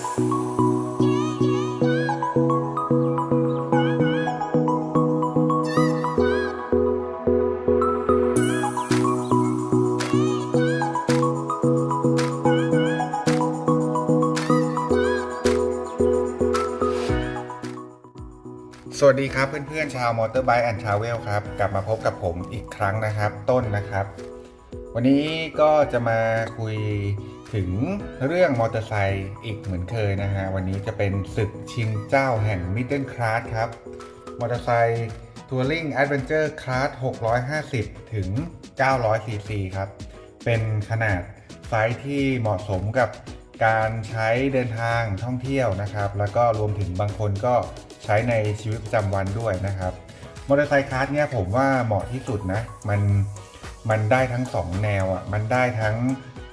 สวัสดีครับเพื่อนๆชาวมอเตอร์ไบค์แอนด์ทราเวลครับกลับมาพบกับผมอีกครั้งนะครับ ต้นนะครับ วันนี้ก็จะมาคุย ถึงเรื่องมอเตอร์ไซค์อีกเหมือนเคยนะฮะ วันนี้จะเป็นศึกชิงเจ้าแห่งมิดเดิลคลาสครับ มอเตอร์ไซค์ทัวริงแอดเวนเจอร์คลาส650 ถึง 900 ซีซีครับ เป็นขนาดไซส์ที่เหมาะสมกับการใช้เดินทางท่องเที่ยวนะครับ แล้วก็รวมถึงบางคนก็ใช้ในชีวิตประจำวันด้วยนะครับมอเตอร์ไซค์คลาสเนี่ยผมว่าเหมาะที่สุดนะ มันมันได้ทั้ง 2 แนวอะมันได้ทั้ง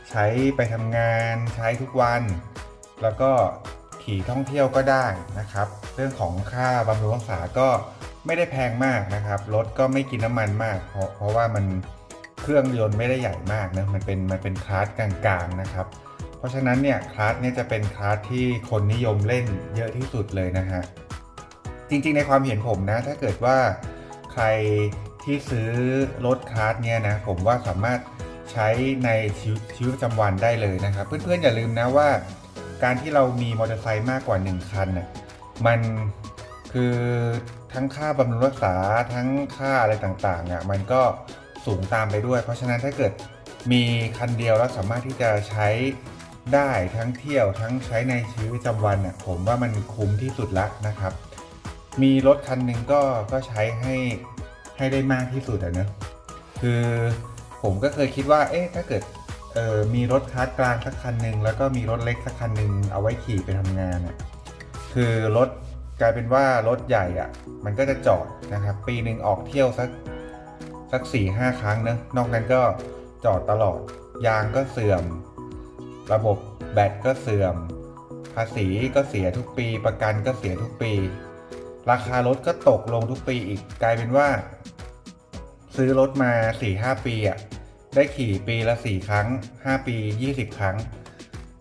ใช้ไปทำงานใช้ทุกวัน แล้วก็ขี่ท่องเที่ยวก็ได้นะครับ เรื่องของค่าบำรุงรักษาก็ไม่ได้แพงมากนะครับรถก็ไม่กินน้ำมันมาก เพราะเพราะว่ามันเครื่องยนต์ไม่ได้ใหญ่มากนะมันเป็นมันเป็นคลาสกลางๆนะครับ เพราะฉะนั้นเนี่ยคลาสเนี่ยจะเป็นคลาสที่คนนิยมเล่นเยอะที่สุดเลยนะฮะจริงๆในความเห็นผมนะถ้าเกิดว่าใครที่ซื้อรถคลาสเนี่ยนะผมว่าสามารถ ใช้ในชีวิตชีวิตประจำวันได้เลยนะครับ เพื่อนๆอย่าลืมนะว่าการที่เรามีมอเตอร์ไซค์มากกว่า 1 คันน่ะมันคือทั้งค่าบำรุงรักษาทั้งค่าอะไรต่างๆอะมันก็สูงตามไปด้วย เพราะฉะนั้นถ้าเกิดมีคันเดียวแล้วสามารถที่จะใช้ได้ทั้งเที่ยวทั้งใช้ในชีวิตประจำวันอะผมว่ามันคุ้มที่สุดละนะครับ มีรถคันหนึ่งก็ก็ใช้ให้ให้ได้มากที่สุดอะเนอะคือ ผมก็เคยคิดว่า เอ๊ะ ถ้าเกิดเออมีรถคลาสกลางสักคันหนึ่งแล้วก็มีรถเล็กสักคันหนึ่งเอาไว้ขี่ไปทำงานอะคือรถกลายเป็นว่ารถใหญ่อะมันก็จะจอดนะครับ ปีหนึ่งออกเที่ยวสักสักสี่ห้าครั้งเนอะนอกนั้นก็จอดตลอด ยางก็เสื่อม ระบบแบตก็เสื่อม ภาษีก็เสียทุกปี ประกันก็เสียทุกปี ราคารถก็ตกลงทุกปีอีก กลายเป็นว่า ซื้อรถมา4-5ปีอะ ได้ขี่ปีละ 4 ครั้ง 5 ปี 20 ครั้ง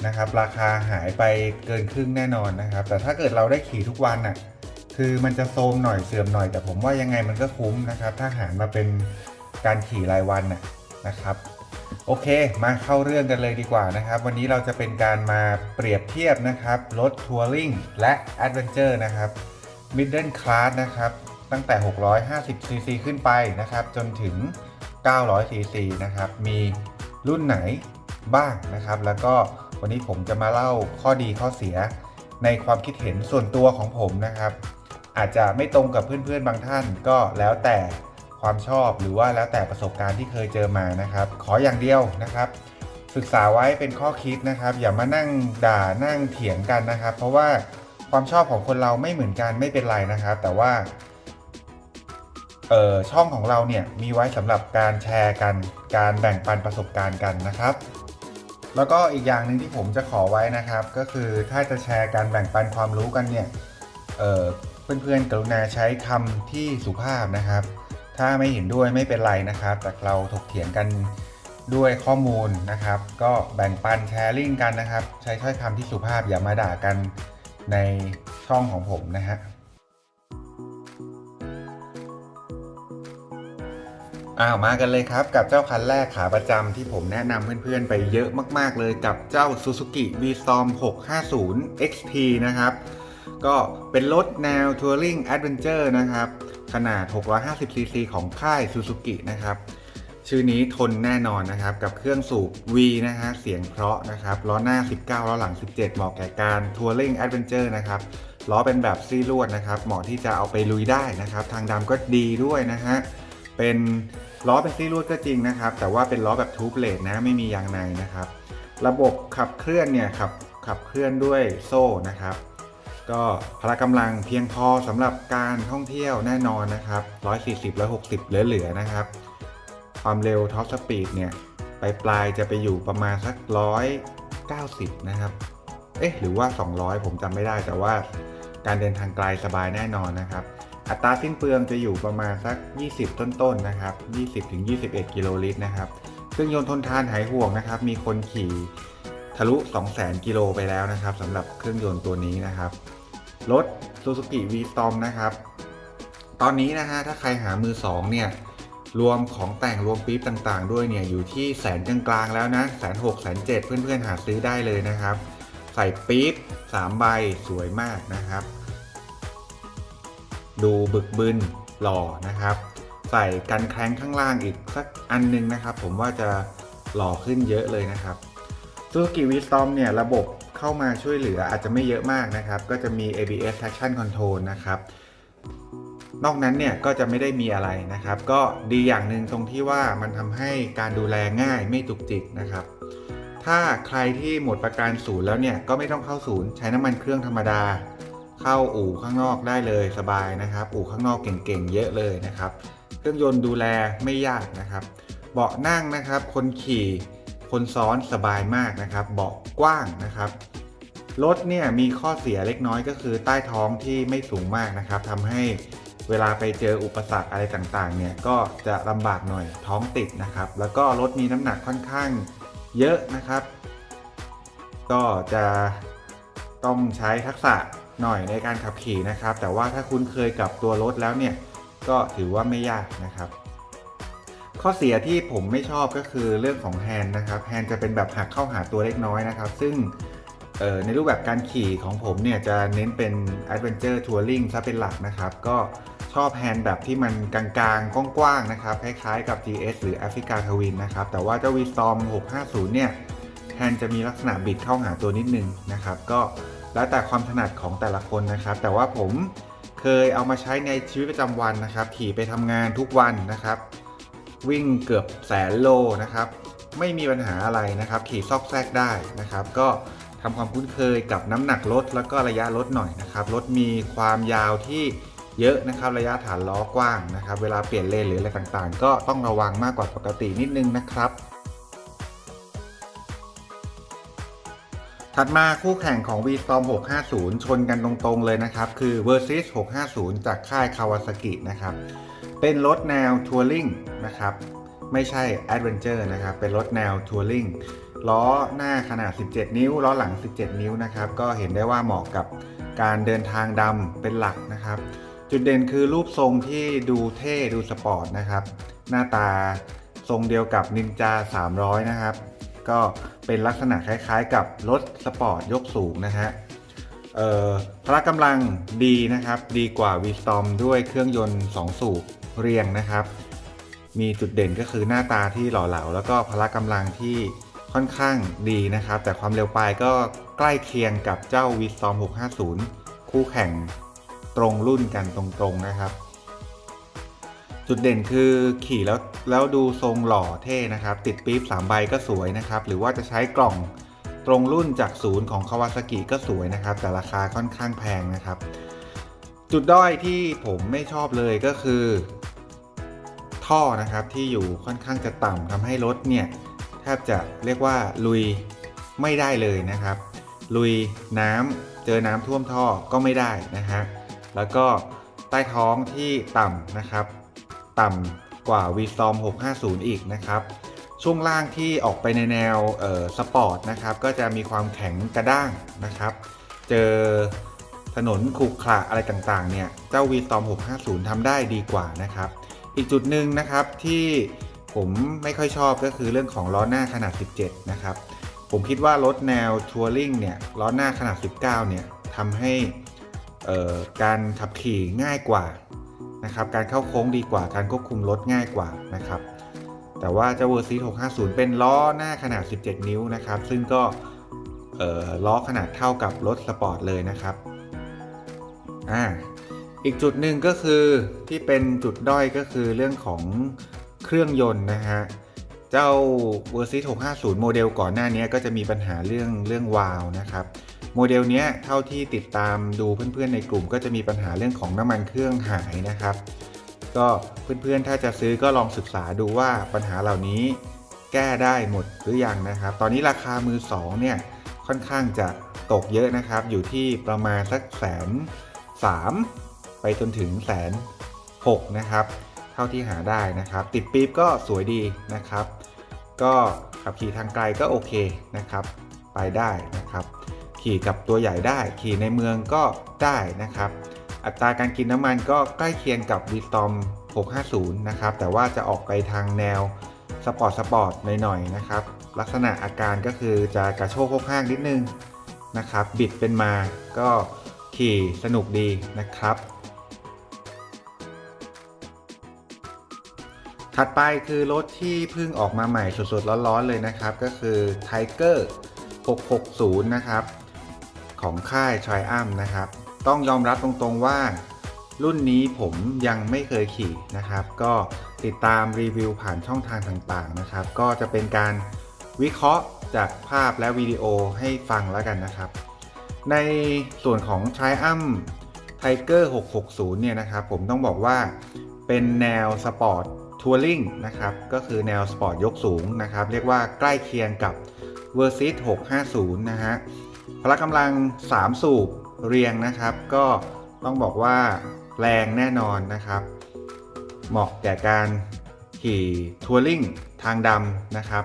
นะครับ ราคาหายไปเกินครึ่งแน่นอนนะครับ แต่ถ้าเกิดเราได้ขี่ทุกวันอะคือมันจะโทมหน่อยเสื่อมหน่อย แต่ผมว่ายังไงมันก็คุ้มนะครับ ถ้าหารมาเป็นการขี่รายวันน่ะนะครับโอเค มาเข้าเรื่องกันเลยดีกว่านะครับ วันนี้เราจะเป็นการมาเปรียบเทียบนะครับรถทัวริงและ Adventure นะครับ Middle Class นะครับ ตั้งแต่ 650 cc ขึ้นไปนะครับ จนถึง 900 cc นะครับ มีรุ่นไหนบ้างนะครับ แล้วก็วันนี้ผมจะมาเล่าข้อดีข้อเสียในความคิดเห็นส่วนตัวของผมนะครับ อาจจะไม่ตรงกับเพื่อนๆบางท่านก็แล้วแต่ความชอบหรือว่าแล้วแต่ประสบการณ์ที่เคยเจอมานะครับ ขออย่างเดียวนะครับ ศึกษาไว้เป็นข้อคิดนะครับ อย่ามานั่งด่านั่งเถียงกันนะครับ เพราะว่าความชอบของคนเราไม่เหมือนกันไม่เป็นไรนะครับ แต่ว่า เอ่อช่องของเราเนี่ยมีไว้สำหรับการแชร์กัน การแบ่งปันประสบการณ์กันนะครับ แล้วก็อีกอย่างหนึ่งที่ผมจะขอไว้นะครับ ก็คือถ้าจะแชร์การแบ่งปันความรู้กันเนี่ยเอ่อเพื่อนๆกรุณาใช้คำที่สุภาพนะครับ ถ้าไม่เห็นด้วยไม่เป็นไรนะครับ แต่เราถกเถียงกันด้วยข้อมูลนะครับ ก็แบ่งปันแชร์ลิงก์กันนะครับ ใช้ถ้อยคำที่สุภาพอย่ามาด่ากันในช่องของผมนะฮะ อ้าวมากันเลยครับ กับเจ้าคันแรกขาประจำที่ผมแนะนำเพื่อนๆ ไปเยอะมากๆเลยกับเจ้า Suzuki V-Storm 650 XT นะครับ ก็เป็นรถแนว Touring Adventure นะครับ ขนาด 650cc ของค่าย Suzuki นะครับ ชื่อนี้ทนแน่นอนนะครับ กับเครื่องสูบ V นะฮะเสียงเพราะนะครับล้อหน้า 19ล้อหลัง 17 เหมาะแก่การ Touring Adventure นะครับล้อเป็นแบบซี่ลวดนะครับ เหมาะที่จะเอาไปลุยได้นะครับ ทางดำก็ดีด้วยนะฮะเป็น ล้อเป็นซี่ลวดก็จริงนะครับ แต่ว่าเป็นล้อแบบทูบเลดนะไม่มียางในนะครับ ระบบขับเคลื่อนเนี่ยขับขับเคลื่อนด้วยโซ่นะครับ ก็พละกำลังเพียงพอสำหรับการท่องเที่ยวแน่นอนนะครับ 140 160 เหลือๆนะครับ ความเร็วท็อปสปีดเนี่ยไปปลายๆจะไปอยู่ประมาณสัก 190 นะครับ เอ๊ะ หรือว่า 200 ผมจำไม่ได้แต่ว่าการเดินทางไกลสบายแน่นอนนะครับ อัตราสิ้นเปลืองจะอยู่ประมาณสัก 20 ต้นๆนะครับ 20-21 กิโลลิตรนะครับเครื่องยนต์ทนทานหายห่วงนะครับ มีคนขี่ทะลุ 200,000 กิโลไปแล้วนะครับสำหรับเครื่องยนต์ตัวนี้นะครับ รถ Suzuki V-Storm นะครับ ตอนนี้นะฮะถ้าใครหามือ2เนี่ยรวมของแต่งรวมปี๊บต่างๆ ด้วยเนี่ยอยู่ที่แสนกลางๆแล้วนะแสนหกแสนเจ็ดเพื่อนๆหาซื้อได้เลยนะครับ ใส่ปี๊บ3ใบสวยมากนะครับ ดูบึกบึนหล่อนะครับ ใส่กันแคร้งข้างล่างอีกสักอันนึงนะครับ ผมว่าจะหล่อขึ้นเยอะเลยนะครับ Suzuki Wisdom เนี่ยระบบเข้ามาช่วยเหลืออาจจะไม่เยอะมากนะครับ ก็จะมี ABS Traction Control นะครับนอกนั้นเนี่ยก็จะไม่ได้มีอะไรนะครับ ก็ดีอย่างหนึ่งตรงที่ว่ามันทำให้การดูแลง่ายไม่จุกจิกนะครับ ถ้าใครที่หมดประกันศูนย์แล้วเนี่ยก็ไม่ต้องเข้าศูนย์ใช้น้ำมันเครื่องธรรมดา เข้าอู่ข้างนอกได้เลยสบายนะครับ อู่ข้างนอกเก่งๆเยอะเลยนะครับ เครื่องยนต์ดูแลไม่ยากนะครับ เบาะนั่งนะครับ คนขี่คนซ้อนสบายมากนะครับ เบาะกว้างนะครับรถเนี่ยมีข้อเสียเล็กน้อยก็คือใต้ท้องที่ไม่สูงมากนะครับทำให้เวลาไปเจออุปสรรคอะไรต่างๆ เนี่ยก็จะลำบากหน่อยท้องติดนะครับ แล้วก็รถมีน้ำหนักค่อนข้างเยอะนะครับ ก็จะต้องใช้ทักษะ หน่อยในการขับขี่นะครับ แต่ว่าถ้าคุ้นเคยกับตัวรถแล้วเนี่ยก็ถือว่าไม่ยากนะครับ ข้อเสียที่ผมไม่ชอบก็คือเรื่องของแฮนด์นะครับแฮนด์จะเป็นแบบหักเข้าหาตัวเล็กน้อยนะครับ ซึ่งออในรูปแบบการขี่ของผมเนี่ยจะเน้นเป็น Adventure Touring ซะเป็นหลักนะครับ ก็ชอบแฮนด์แบบที่มันกลางๆ กว้างๆ นะครับ คล้ายๆ กับ GS หรือ Africa Twin นะครับ แต่ว่าเจ้า Wisdom 650 เนี่ย แฮนด์จะมีลักษณะบิดเข้าหาตัวนิดนึงนะครับ ก็ แล้วแต่ความถนัดของแต่ละคนนะครับ แต่ว่าผมเคยเอามาใช้ในชีวิตประจำวันนะครับขี่ไปทำงานทุกวันนะครับ วิ่งเกือบแสนโลนะครับ ไม่มีปัญหาอะไรนะครับ ขี่ซอกแซกได้นะครับ ก็ทำความคุ้นเคยกับน้ำหนักรถแล้วก็ระยะรถหน่อยนะครับรถมีความยาวที่เยอะนะครับระยะฐานล้อกว้างนะครับ เวลาเปลี่ยนเลนหรืออะไรต่างๆ ก็ต้องระวังมากกว่าปกตินิดนึงนะครับ ถัดมาคู่แข่งของ V-Storm 650 ชนกันตรงๆเลยนะครับ คือ Versys 650 จากค่าย Kawasaki นะครับ เป็นรถแนวทัวริงนะครับ ไม่ใช่ Adventure นะครับ เป็นรถแนวทัวริงล้อหน้าขนาด 17 นิ้ว ล้อหลัง 17 นิ้วนะครับ ก็เห็นได้ว่าเหมาะกับการเดินทางดำเป็นหลักนะครับ จุดเด่นคือรูปทรงที่ดูเท่ดูสปอร์ตนะครับ หน้าตาทรงเดียวกับ Ninja 300 นะครับ ก็เป็นลักษณะคล้ายๆ กับรถสปอร์ตยกสูงนะฮะพละกำลังดีนะครับ ดีกว่า V-Storm ด้วยเครื่องยนต์ 2 สูบเรียงนะครับ มีจุดเด่นก็คือหน้าตาที่หล่อเหลา แล้วก็พละกำลังที่ค่อนข้างดีนะครับ แต่ความเร็วปลายก็ใกล้เคียงกับเจ้า V-Storm 650 คู่แข่งตรงรุ่นกันตรงๆนะครับ จุดเด่นคือขี่แล้วแล้วดูทรงหล่อเท่นะครับ ติดปี๊บ3ใบก็สวยนะครับ หรือว่าจะใช้กล่องตรงรุ่นจากศูนย์ของคาวาซากิก็สวยนะครับ แต่ราคาค่อนข้างแพงนะครับ จุดด้อยที่ผมไม่ชอบเลยก็คือ ท่อนะครับที่อยู่ค่อนข้างจะต่ำทำให้รถเนี่ยแทบจะเรียกว่าลุยไม่ได้เลยนะครับ ลุยน้ำเจอน้ำท่วมท่อก็ไม่ได้นะฮะแล้วก็ใต้ท้องที่ต่ำนะครับ ต่ำกว่า v s t o r m 650 อีกนะครับ ช่วงล่างที่ออกไปในแนวสปอร์ตนะครับ ก็จะมีความแข็งกระด้างนะครับ เจอถนนขรุขระอะไรต่างๆ เนี่ยเจ้า v s t o r m 650 ทำได้ดีกว่านะครับ อีกจุดหนึ่งนะครับที่ผมไม่ค่อยชอบก็คือเรื่องของล้อหน้าขนาด 17 นะครับ ผมคิดว่ารถแนวทัวริงเนี่ยล้อหน้าขนาด 19 เนี่ยทำให้การขับขี่ง่ายกว่า นะครับการเข้าโค้งดีกว่าการควบคุมรถง่ายกว่านะครับแต่ว่าเจ้า v e r s y 650 เป็นล้อหน้าขนาด 17 นิ้วนะครับซึ่งก็ล้อขนาดเท่ากับรถสปอร์ตเลยนะครับอ่าอีกจุดหนึ่งก็คือที่เป็นจุดด้อยก็คือเรื่องของเครื่องยนต์นะฮะเจ้า v e r s y 650 โมเดลก่อนหน้านี้ก็จะมีปัญหาเรื่องเรื่องวาล์วนะครับ โมเดลนี้เท่าที่ติดตามดูเพื่อนๆในกลุ่ม ก็จะมีปัญหาเรื่องของน้ำมันเครื่องหายนะครับ ก็เพื่อนๆถ้าจะซื้อก็ลองศึกษาดูว่าปัญหาเหล่านี้แก้ได้หมดหรือยังนะครับ ตอนนี้ราคามือสองเนี่ยค่อนข้างจะตกเยอะนะครับ อยู่ที่ประมาณสักแสนสามไปจนถึงแสนหกนะครับ เท่าที่หาได้นะครับ ติดปี๊บก็สวยดีนะครับ ก็ขับขี่ทางไกลก็โอเคนะครับ ไปได้นะครับ ขี่กับตัวใหญ่ได้ ขี่ในเมืองก็ได้นะครับ อัตราการกินน้ำมันก็ใกล้เคียงกับ v s t o r m 650 นะครับ แต่ว่าจะออกไปทางแนวสปอร์ตสปอร์ตหน่อยๆนะครับ ลักษณะอาการก็คือจะกระโชกโคกห้างนิดนึงนะครับ บิดเป็นมาก็ขี่สนุกดีนะครับถัดไปคือรถที่เพิ่งออกมาใหม่สดๆร้อนๆเลยนะครับ ก็คือ Tiger 660 นะครับ ของค่าย Triumph นะครับ ต้องยอมรับตรงๆว่า รุ่นนี้ผมยังไม่เคยขี่นะครับ ก็ติดตามรีวิวผ่านช่องทางต่างๆนะครับ ก็จะเป็นการวิเคราะห์จากภาพและวิดีโอให้ฟังแล้วกันนะครับ ในส่วนของ Triumph Tiger 660 เนี่ยนะครับ ผมต้องบอกว่าเป็นแนวสปอร์ตทัวริงนะครับ ก็คือแนวสปอร์ตยกสูงนะครับ เรียกว่าใกล้เคียงกับ Versys 650 นะฮะ พละกำลัง 3 สูบเรียงนะครับ ก็ต้องบอกว่าแรงแน่นอนนะครับ เหมาะแก่การขี่ทัวริงทางดำนะครับ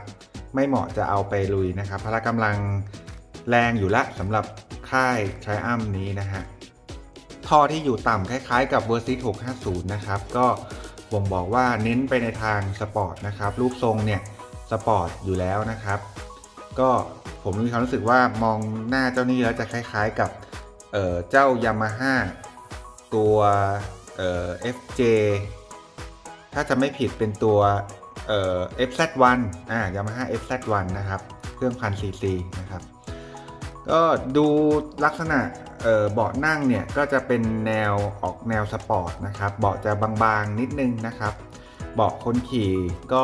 ไม่เหมาะจะเอาไปลุยนะครับ พละกำลังแรงอยู่ละสำหรับค่ายใช้อ้ำนี้นะฮะท่อที่อยู่ต่ำคล้ายๆกับ v e r s y 650 นะครับ ก็บ่งบอกว่าเน้นไปในทางสปอร์ตนะครับ รูปทรงเนี่ยสปอร์ตอยู่แล้วนะครับ ก็ ผมมีความรู้สึกว่ามองหน้าเจ้านี้แล้วจะคล้ายๆกับเเจ้ายามาฮ่าตัวเอ่อ FJ ถ้าจะไม่ผิดเป็นตัวเอ่อ FZ1 อ่ายามาฮ่า FZ1 นะครับ เครื่องพันซีซีนะครับ ก็ดูลักษณะเอ่อเบาะนั่งเนี่ย ก็จะเป็นแนวออกแนวสปอร์ตนะครับ เบาะจะบางๆนิดนึงนะครับ เบาะคนขี่ก็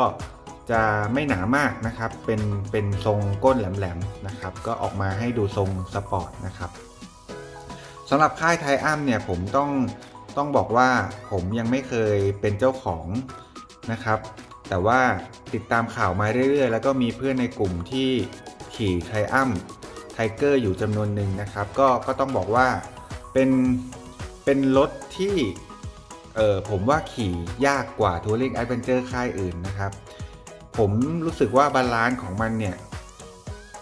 จะไม่หนามากนะครับ เป็นเป็นทรงก้นแหลมๆนะครับ ก็ออกมาให้ดูทรงสปอร์ตนะครับสำหรับค่ายไทอัมเนี่ยผมต้องต้องบอกว่าผมยังไม่เคยเป็นเจ้าของนะครับ แต่ว่าติดตามข่าวมาเรื่อยๆ แล้วก็มีเพื่อนในกลุ่มที่ขี่ไทอัมไทเกอร์อยู่จำนวนหนึ่งนะครับ ก็ก็ต้องบอกว่าเป็นเป็นรถที่เออผมว่าขี่ยากกว่า Touring Adventure ค่ายอื่นนะครับ ผมรู้สึกว่าบาลานซ์ของมันเนี่ย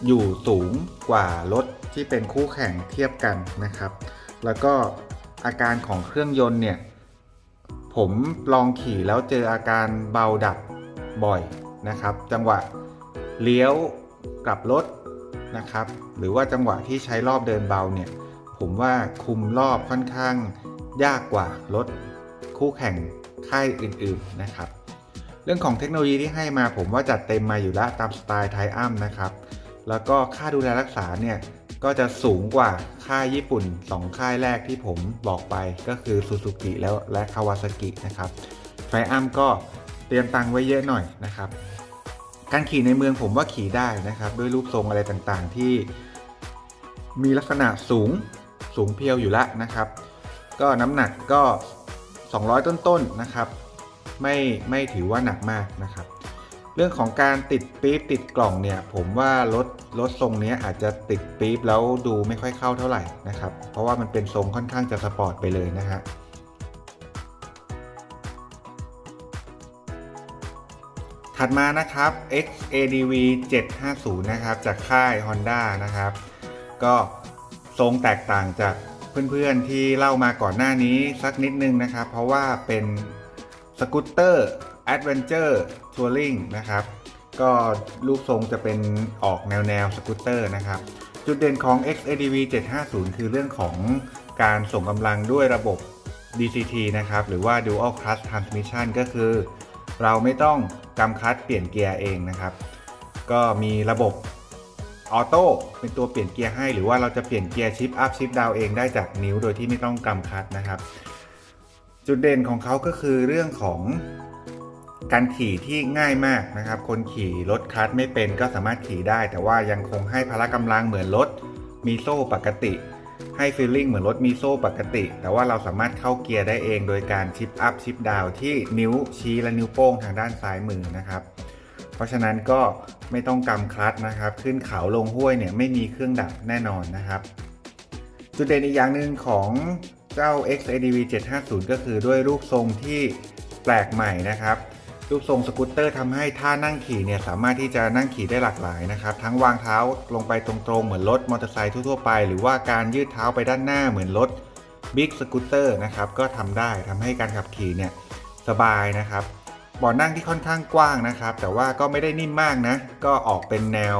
อยู่สูงกว่ารถที่เป็นคู่แข่งเทียบกันนะครับ แล้วก็อาการของเครื่องยนต์เนี่ยผมลองขี่แล้วเจออาการเบาดับบ่อยนะครับ จังหวะเลี้ยวกลับรถนะครับ หรือว่าจังหวะที่ใช้รอบเดินเบาเนี่ยผมว่าคุมรอบค่อนข้างยากกว่ารถคู่แข่งค่ายอื่นๆนะครับ เรื่องของเทคโนโลยีที่ให้มาผมว่าจัดเต็มมาอยู่แล้วตามสไตล์ไทอัมนะครับ แล้วก็ค่าดูแลรักษาเนี่ย ก็จะสูงกว่าค่ายญี่ปุ่น 2 ค่ายแรกที่ผมบอกไปก็คือซูซูกิแล้วและคาวาซากินะครับไทอัมก็เตรียมตังไว้เยอะหน่อยนะครับ การขี่ในเมืองผมว่าขี่ได้นะครับ ด้วยรูปทรงอะไรต่างๆที่มีลักษณะสูงสูงเพียวอยู่แล้วนะครับ ก็น้ำหนักก็ 200 ต้นๆนะครับ ไม่ไม่ถือว่าหนักมากนะครับ เรื่องของการติดปี๊บติดกล่องเนี่ยผมว่ารถรถทรงนี้อาจจะติดปี๊บแล้วดูไม่ค่อยเข้าเท่าไหร่นะครับ เพราะว่ามันเป็นทรงค่อนข้างจะสปอร์ตไปเลยนะฮะถัดมานะครับ XADV 750 นะครับจากค่าย Honda นะครับ ก็ทรงแตกต่างจากเพื่อนๆที่เล่ามาก่อนหน้านี้สักนิดนึงนะครับ เพราะว่าเป็น สกูตเตอร์ Adventure Touring นะครับ ก็รูปทรงจะเป็นออกแนวแนวสกูตเตอร์นะครับ จุดเด่นของ XADV 750 คือเรื่องของการส่งกำลังด้วยระบบ DCT นะครับ หรือว่า Dual Clutch Transmission ก็คือ เราไม่ต้องกำคลัตช์เปลี่ยนเกียร์เองนะครับ ก็มีระบบออโต้เป็นตัวเปลี่ยนเกียร์ให้ หรือว่าเราจะเปลี่ยนเกียร์ชิปอัพชิปดาวเองได้จากนิ้วโดยที่ไม่ต้องกำคลัตช์นะครับ จุดเด่นของเขาก็คือเรื่องของการขี่ที่ง่ายมากนะครับ คนขี่รถคลัตช์ไม่เป็นก็สามารถขี่ได้ แต่ว่ายังคงให้พละกำลังเหมือนรถมีโซ่ปกติ ให้ฟีลลิ่งเหมือนรถมีโซ่ปกติ แต่ว่าเราสามารถเข้าเกียร์ได้เองโดยการชิปอัพชิปดาวที่นิ้วชี้และนิ้วโป้งทางด้านซ้ายมือนะครับ เพราะฉะนั้นก็ไม่ต้องกำคลัตช์นะครับ ขึ้นเขาลงห้วยเนี่ยไม่มีเครื่องดับแน่นอนนะครับ จุดเด่นอีกอย่างหนึ่งของ เจ้า XADV 750 ก็คือด้วยรูปทรงที่แปลกใหม่นะครับ รูปทรงสกูตเตอร์ทำให้ท่านั่งขี่เนี่ยสามารถที่จะนั่งขี่ได้หลากหลายนะครับ ทั้งวางเท้าลงไปตรงๆ เหมือนรถมอเตอร์ไซค์ทั่วๆไป หรือว่าการยืดเท้าไปด้านหน้าเหมือนรถบิ๊กสกูตเตอร์นะครับก็ทำได้ทำให้การขับขี่เนี่ยสบายนะครับบาะนั่งที่ค่อนข้างกว้างนะครับ แต่ว่าก็ไม่ได้นิ่มมากนะ ก็ออกเป็นแนว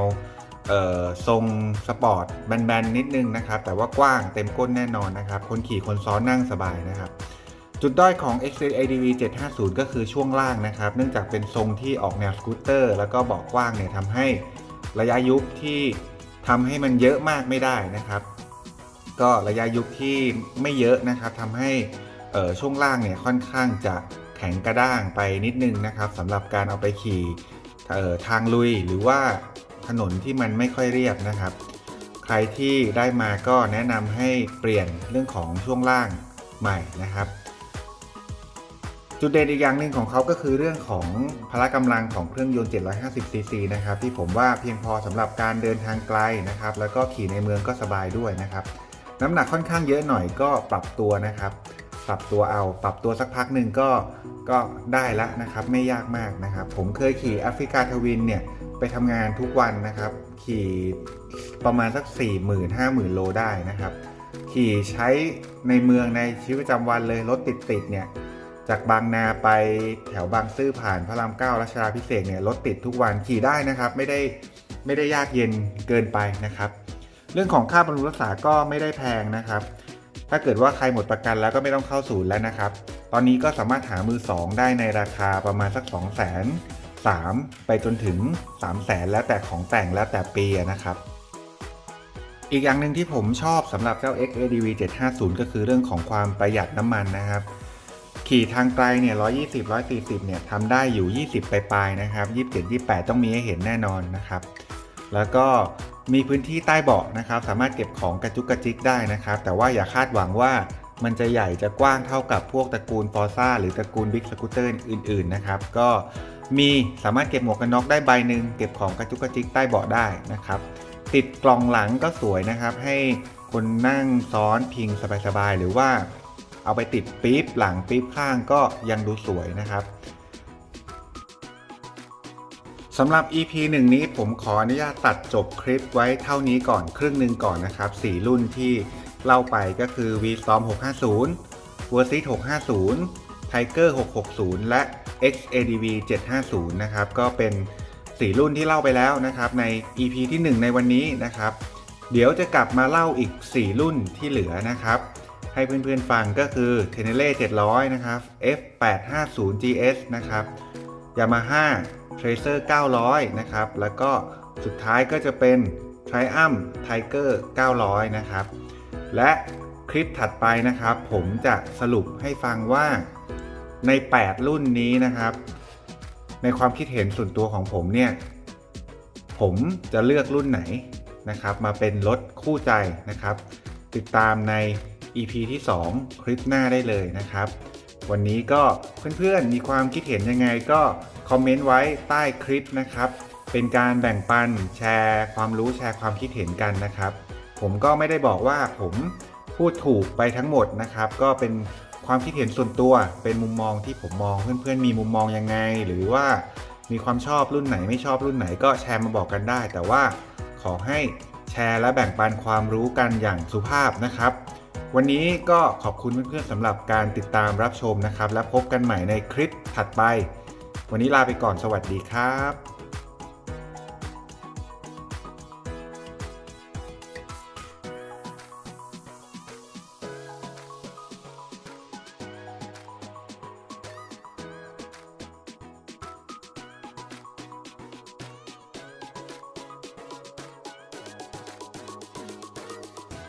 ทรงสปอร์ตแบนๆนิดนึงนะครับ แต่ว่ากว้างเต็มก้นแน่นอนนะครับ คนขี่คนซ้อนนั่งสบายนะครับ จุดด้อยของ x ADV 750 ก็คือช่วงล่างนะครับ เนื่องจากเป็นทรงที่ออกแนวสกูตเตอร์ แล้วก็เบาะกว้างเนี่ยทำให้ระยะยุบที่ทำให้มันเยอะมากไม่ได้นะครับ ก็ระยะยุบที่ไม่เยอะนะครับทำให้ช่วงล่างเนี่ยค่อนข้างจะแข็งกระด้างไปนิดนึงนะครับสำหรับการเอาไปขี่ทางลุยหรือว่า ถนนที่มันไม่ค่อยเรียบนะครับ ใครที่ได้มาก็แนะนำให้เปลี่ยนเรื่องของช่วงล่างใหม่นะครับ จุดเด่นอีกอย่างหนึ่งของเขาก็คือเรื่องของพละกำลังของเครื่องยนต์ 750ซีซีนะครับ ที่ผมว่าเพียงพอสำหรับการเดินทางไกลนะครับ แล้วก็ขี่ในเมืองก็สบายด้วยนะครับ น้ำหนักค่อนข้างเยอะหน่อยก็ปรับตัวนะครับปรับตัวเอา ปรับตัวสักพักหนึ่งก็ก็ได้แล้วนะครับ ไม่ยากมากนะครับ ผมเคยขี่แอฟริกาทวินเนี่ย ไปทำงานทุกวันนะครับ ขี่ประมาณสัก 4 0 0 0 0 5 0 0 0 0 โลได้นะครับ ขี่ใช้ในเมืองในชีวิตประจำวันเลยรถติดๆเนี่ยจากบางนาไปแถวบางซื่อผ่านพระรามเก้ารัชดาพิเศษเนี่ยรถติดทุกวันขี่ได้นะครับ ไม่ได้ไม่ได้ยากเย็นเกินไปนะครับ เรื่องของค่าบำรุงรักษาก็ไม่ได้แพงนะครับ ถ้าเกิดว่าใครหมดประกันแล้วก็ไม่ต้องเข้าศูนย์แล้วนะครับ ตอนนี้ก็สามารถหามือ 2 ได้ในราคาประมาณสัก 2 0 0 0 0 3 ไปจนถึง 3 0 0 0 0 0แล้วแต่ของแต่งแล้วแต่ปีนะครับ อีกอย่างหนึ่งที่ผมชอบสำหรับเจ้า XADV 750 ก็คือเรื่องของความประหยัดน้ำมันนะครับ ขี่ทางไกลเนี่ย 120 140 เนี่ยทำได้อยู่ 20 ปลายๆนะครับ 27 28 ต้องมีให้เห็นแน่นอนนะครับ แล้วก็มีพื้นที่ใต้เบาะนะครับ สามารถเก็บของกระจุกกระจิกได้นะครับ แต่ว่าอย่าคาดหวังว่ามันจะใหญ่จะกว้างเท่ากับพวกตระกูลฟอร์ซ่าหรือตระกูลบิ๊กสกูตเตอร์อื่น ๆ นะครับ ก็ มีสามารถเก็บหมวกกันน็อกได้ใบหนึ่งเก็บของกระจุกกระจิกใต้เบาะได้นะครับ ติดกล่องหลังก็สวยนะครับ ให้คนนั่งซ้อนพิงสบายๆหรือว่าเอาไปติดปี๊บหลังปี๊บข้างก็ยังดูสวยนะครับสำหรับ EP 1 นี้ผมขออนุญาตตัดจบคลิปไว้เท่านี้ก่อนครึ่งหนึ่งก่อนนะครับ 4 รุ่นที่เล่าไปก็คือ V-Storm 650 Versys 650 Tiger 660 และ XADV 750 นะครับ ก็เป็น 4 รุ่นที่เล่าไปแล้วนะครับ ใน EP ที่ 1 ในวันนี้นะครับ เดี๋ยวจะกลับมาเล่าอีก 4 รุ่นที่เหลือนะครับ ให้เพื่อนๆฟังก็คือ t e n e l e 700 นะครับ F850 GS นะครับ Yamaha Tracer 900 นะครับ แล้วก็สุดท้ายก็จะเป็น Triumph Tiger 900 นะครับ และคลิปถัดไปนะครับ ผมจะสรุปให้ฟังว่า ใน 8 รุ่นนี้นะครับ ในความคิดเห็นส่วนตัวของผมเนี่ย ผมจะเลือกรุ่นไหนนะครับ มาเป็นรถคู่ใจนะครับ ติดตามใน EP ที่ 2 คลิปหน้าได้เลยนะครับ วันนี้ก็เพื่อนๆมีความคิดเห็นยังไงก็คอมเมนต์ไว้ใต้คลิปนะครับ เป็นการแบ่งปันแชร์ความรู้แชร์ความคิดเห็นกันนะครับ ผมก็ไม่ได้บอกว่าผมพูดถูกไปทั้งหมดนะครับ ก็เป็น ความคิดเห็นส่วนตัวเป็นมุมมองที่ผมมองเพื่อนๆ มีมุมมองยังไง หรือว่ามีความชอบรุ่นไหนไม่ชอบรุ่นไหนก็แชร์มาบอกกันได้ แต่ว่าขอให้แชร์และแบ่งปันความรู้กันอย่างสุภาพนะครับ วันนี้ก็ขอบคุณเพื่อนๆสำหรับการติดตามรับชมนะครับ และพบกันใหม่ในคลิปถัดไป วันนี้ลาไปก่อนสวัสดีครับ